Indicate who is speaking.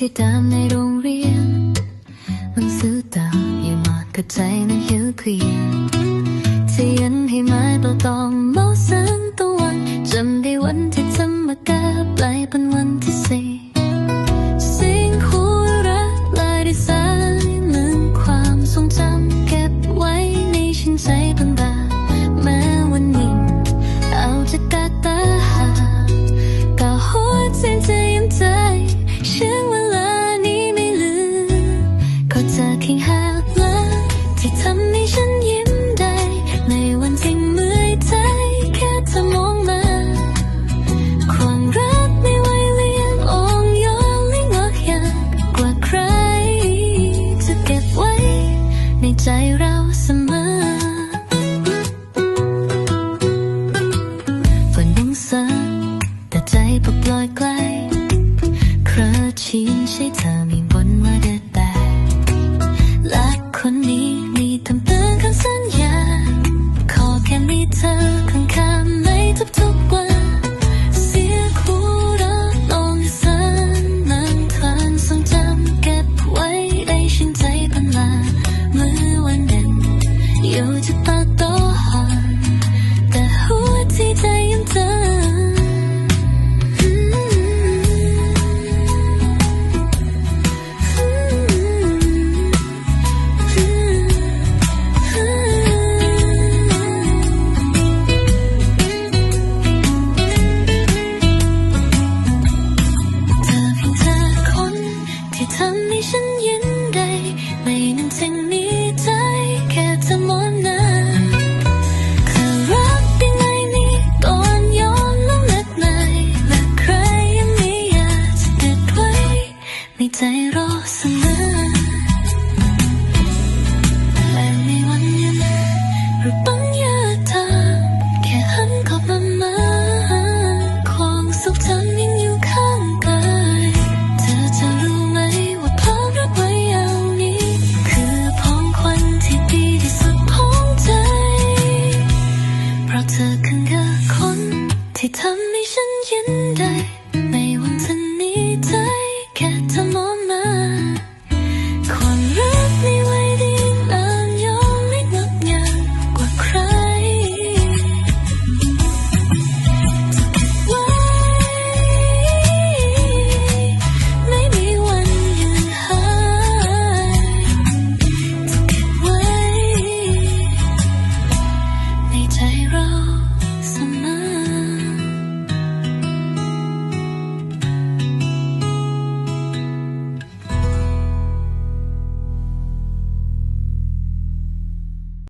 Speaker 1: ที่ตามในโรงเรียนมันซื้อตามยี่มากกัใจนั้นหิวเพียงที่ยันให้ไม้ตัวตอง แต่หัวทใจยังเจอทำให้ฉันยินได้ในนั้นสิ่งนี้ เธอคือคนที่ทำให้ฉันยินได้